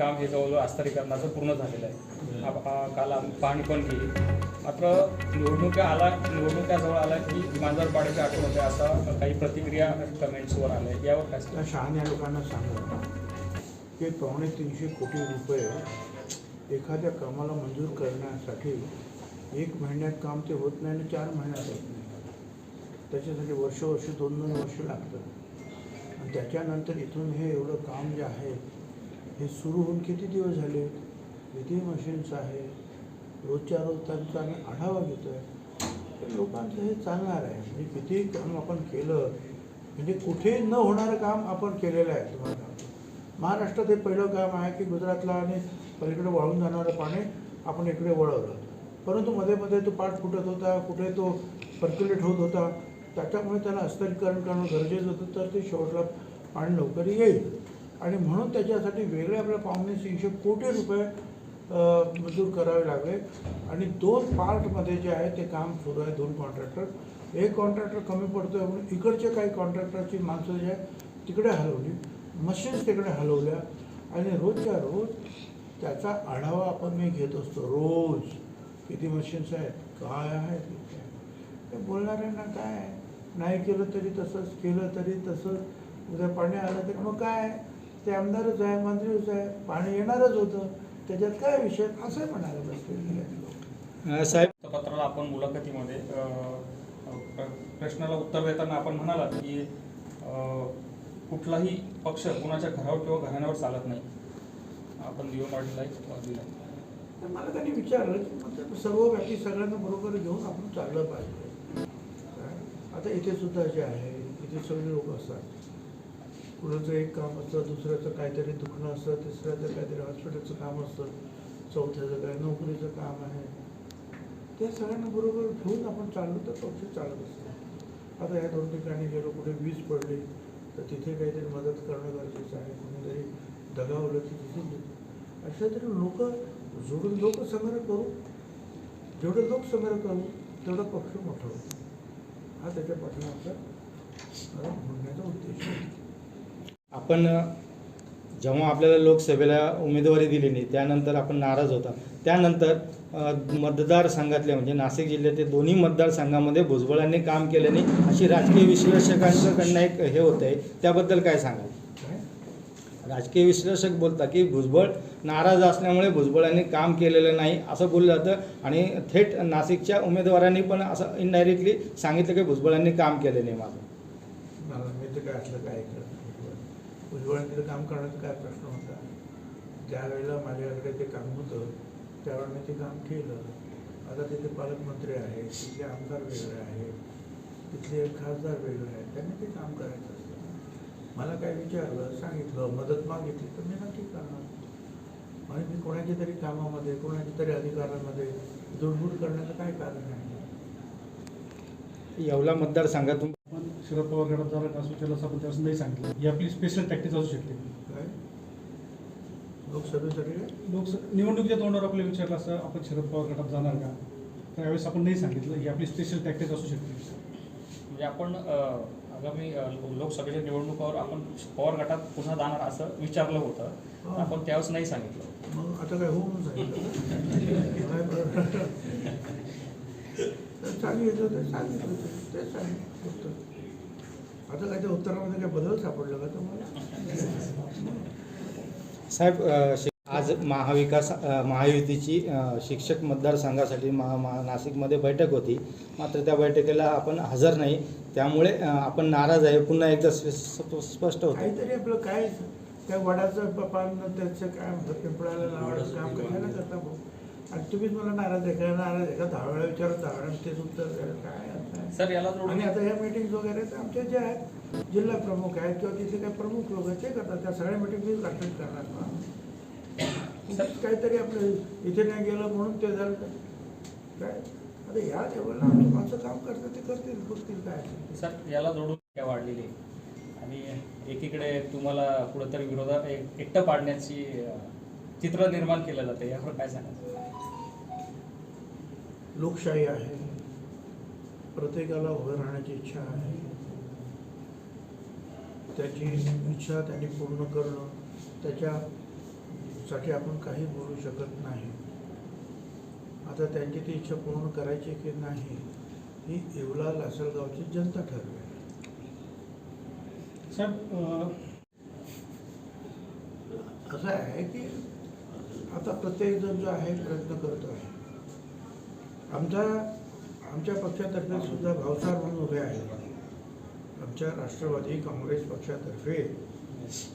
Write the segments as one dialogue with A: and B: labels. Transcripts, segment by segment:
A: काम हे जवळजवळ आस्तरीकरणाचं पूर्ण झालेलं आहे. आप- काल पाहणी पण केली. मात्र निवडणुका आला निवडणुका जवळ आला की मांजरपाड्याच्या आठवड्यामध्ये असा काही प्रतिक्रिया कमेंट्सवर आल्या. यावर काय
B: शहाण्या लोकांना सांगा की? पावणे तीनशे कोटी रुपये एखाद्या कामाला मंजूर करण्यासाठी एक महिन्यात काम ते होत नाही आणि चार महिन्यात होत नाही. त्याच्यासाठी वर्ष वर्ष दोन दोन वर्ष लागतं आणि त्याच्यानंतर इथून हे एवढं काम जे आहे हे सुरू होऊन किती दिवस झाले? किती मशीन्स आहे. रोजच्या रोज त्यांचा आम्ही आढावा घेतो आहे लोकांचं हे चालणार आहे. म्हणजे किती काम आपण केलं म्हणजे कुठे न होणारं काम आपण केलेलं आहे तुम्हाला. महाराष्ट्रात हे पहिलं काम आहे की गुजरातला आणि पलीकडे वाळून जाणारं पाणी आपण इकडे वळवलं. परंतु मध्ये मध्ये तो पाठ फुटत होता कुठे तो पर्क्युलेट होत होता. त्याच्यामुळे त्याला अस्तरीकरण करणं गरजेचं होतं तर ते शेवटला पाणी लवकर येईल. आणि म्हणून त्याच्यासाठी वेगळे आपल्या पाहुणे तीनशे कोटी रुपये मजूर मंजूर करावे लागले. आणि दोन पार्टमध्ये जे आहे ते काम सुरू आहे दोन कॉन्ट्रॅक्टर एक कॉन्ट्रॅक्टर कमी पडतो आहे म्हणून इकडचे काही कॉन्ट्रॅक्टरची माणसं जी आहे तिकडे हलवली. मशीन्स तिकडे हलवल्या. आणि रोजच्या रोज त्याचा आढावा आपण मी घेत असतो रोज. किती मशीन्स आहेत काय आहेत ते बोलणाऱ्यांना काय? आहे? नाही केलं तरी तसंच केलं तरी तसंच. उद्या पाणी आलं तरी मग काय? ते आमदारच आहे मंत्रीच आहे पाणी येणारच होतं. त्याच्यात काय विषय? असं म्हणायला बसले
C: साहेब.
A: वृत्तपत्राला आपण मुलाखतीमध्ये प्रश्नाला उत्तर देताना आपण म्हणालात की कुठलाही पक्ष कोणाच्या घरावर किंवा घराण्यावर चालत नाही. आपण दिव पाटीलला दिलं.
B: तर मला त्यांनी विचारलं की मग सर्व व्यक्ती सगळ्यांना बरोबर घेऊन आपण चाललं पाहिजे. काय? आता इथे सुद्धा जे आहे इथे सगळे लोक असतात. कुणाचं एक काम असतं दुसऱ्याचं काहीतरी दुखणं असतं तिसऱ्याचं काहीतरी हॉस्पिटलचं काम असतं चौथ्याचं काय नोकरीचं काम आहे. त्या सगळ्यांना बरोबर घेऊन आपण चाललो तर पक्ष चालत असतो. आता या दोन ठिकाणी गेलो कुठे वीज पडली तर तिथे काहीतरी मदत करणं गरजेचं आहे कोणीतरी दगावलं तर तिथे देतो अशा तरी लोक जोडून लोक संग्रह करू. जेवढं लोक संग्रह करू तेवढा पक्ष मोठा होतो हा त्याच्या पाठीमागचा म्हणण्याचा उद्देश आहे.
C: आपण जेव्हा आपल्याला लोकसभेला उमेदवारी दिली नाही त्यानंतर आपण नाराज होता. त्यानंतर मतदारसंघातले म्हणजे नाशिक जिल्ह्यातील दोन्ही मतदारसंघामध्ये भुजबळांनी काम केलं नाही. अशी राजकीय विश्लेषकांकडनं एक हे होतं आहे त्याबद्दल काय सांगाल? राजकीय विश्लेषक बोलतात की भुजबळ नाराज असल्यामुळे भुजबळांनी काम केलेलं नाही असं बोललं जातं. आणि थेट नाशिकच्या उमेदवारांनी पण असं इनडायरेक्टली सांगितलं की भुजबळांनी काम केलं नाही माझं.
B: काय असलं काय ऐकलं काम करण्याचा काय प्रश्न होता? ज्यावेळेला माझ्याकडे ते काम होतं त्यावेळेला मी ते काम केलं. आता तिथे पालकमंत्री आहे तिथले आमदार वेगळे आहेत तिथले खासदार वेगळे आहेत त्यांनी ते काम करायचं असतं. मला काय विचारलं सांगितलं मदत मागितली तर मी नक्की करणार. आणि मी कोणाच्या तरी कामामध्ये कोणाच्या तरी अधिकारामध्ये जुडबुड करण्याचं काय कारण आहे?
C: येवला मतदारसंघातून
D: पण शरद पवार गटात जाणार असू त्याला असं आपण त्यावेळेस नाही सांगितलं. ही आपली स्पेशल टॅक्टिस असू शकते.
B: काय? लोकसभेसाठी काय?
D: लोक निवडणुकीच्या तोंडावर आपल्याला विचारलं असं आपण शरद पवार गटात जाणार का? तर यावेळेस आपण नाही सांगितलं ही आपली स्पेशल टॅक्टिस असू शकते.
A: म्हणजे आपण अ, आगामी अ, लोकसभेच्या निवडणुकावर आपण पवार गटात पुन्हा जाणार असं विचारलं होतं.
B: हा.
A: आपण त्यावेळेस नाही सांगितलं.
B: मग आता काय हो म्हणून सांगितलं काय बरं? चालू येत होतं चालू येत होतं तेच आहे उत्तर आता काय त्या उत्तरामध्ये काय बदल सापडला का तुम्हाला
C: साहेब आज महाविकास महायुतीची शिक्षक मतदारसंघासाठी महा महा नाशिकमध्ये बैठक होती. मात्र त्या बैठकीला आपण हजर नाही. त्यामुळे आपण नाराज आहे. पुन्हा एकदा स्पष्ट होतं.
B: काहीतरी आपलं काय त्या वडाचं पप्पा पान त्याचं काय म्हणतात पिंपळाला लावायचं काम कशाला आणि तुम्हीच मला नाराज आहे का नाराज आहे का दहा वेळा विचारत दहा वेळा तेच उत्तर द्यायला काय?
A: सर याला
B: आणि
A: जोडून
B: आता ह्या मीटिंग वगैरे तर आमच्या ज्या आहेत जिल्हा प्रमुख आहेत किंवा तिथे काही प्रमुख लोक आहेत ते करतात त्या सगळ्या मिटिंग मीच अटेंड करणार ना काहीतरी आपलं इथे नाही गेलं म्हणून ते झालं काय आता या लेवलला आमची माणसं काम करतात ते करतील बघतील काय.
A: सर याला जोडून काय वाढलेली. आणि एकीकडे तुम्हाला कुठंतरी विरोधात एक एकटं पाडण्याची चित्र निर्माण केलं जातं यावर काय सांगायचं
B: लोकशाही आहे. प्रत्येकाला उभं राहण्याची इच्छा आहे. त्याची इच्छा त्यांनी पूर्ण करणं त्याच्यासाठी आपण काही बोलू शकत नाही. आता त्यांची ती इच्छा पूर्ण करायची की नाही ही येवला लासलगावची जनता ठरवेल
D: साहेब
B: असं आहे की आता प्रत्येकजण जो आहे प्रयत्न करतो आहे. आमच्या आमच्या पक्षातर्फे सुद्धा भावसार म्हणून उभे आहेत. आमच्या राष्ट्रवादी काँग्रेस पक्षातर्फे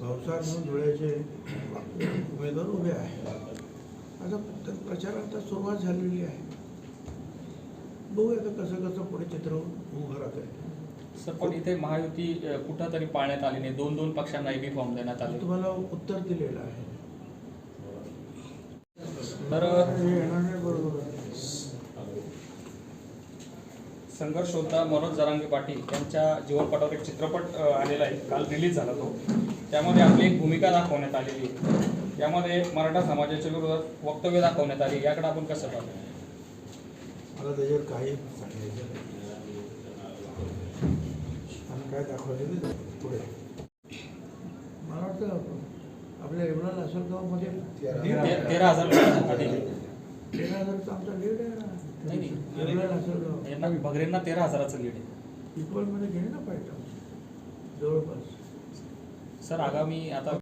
B: भावसार म्हणून धुळ्याचे उमेदवार उभे आहेत. आता तर प्रचाराला सुरुवात झालेली आहे. बघूया आता कसं कसं पुढे चित्र उभं राहत आहे
A: सर पण इथे महायुती कुठं तरी पाळण्यात आली नाही. दोन दोन पक्षांना बी फॉर्म देण्यात आले.
B: तुम्हाला उत्तर दिलेलं आहे.
A: तर
B: हे.
A: संघर्ष होता मनोज जरांगे पाटील यांच्या जीवनपटावर एक चित्रपट आलेला आहे काल रिलीज झाला तो त्यामध्ये आपली एक भूमिका दाखवण्यात आलेली आहे यामध्ये मराठा समाजाच्या विरोधात वक्तव्य दाखवण्यात आली याकडे आपण कसं पाहतो
B: मला त्याच्यावर काही सांगायचं नाही. आणि काय दाखवायचं ते दाखव. पुढे मला वाटतं आपल्या एवढा लासलगावमध्ये
A: ते- तेरा हजार
B: तेरा हजारचा आमचा लीड आहे
A: नाही,
B: ना.
A: नाही.
B: एवढा लासलगाव
A: तेरा. हजाराचं लीड आहे.
B: इक्वलमध्ये घे ना पाहिजे जवळपास.
A: सर आगामी आता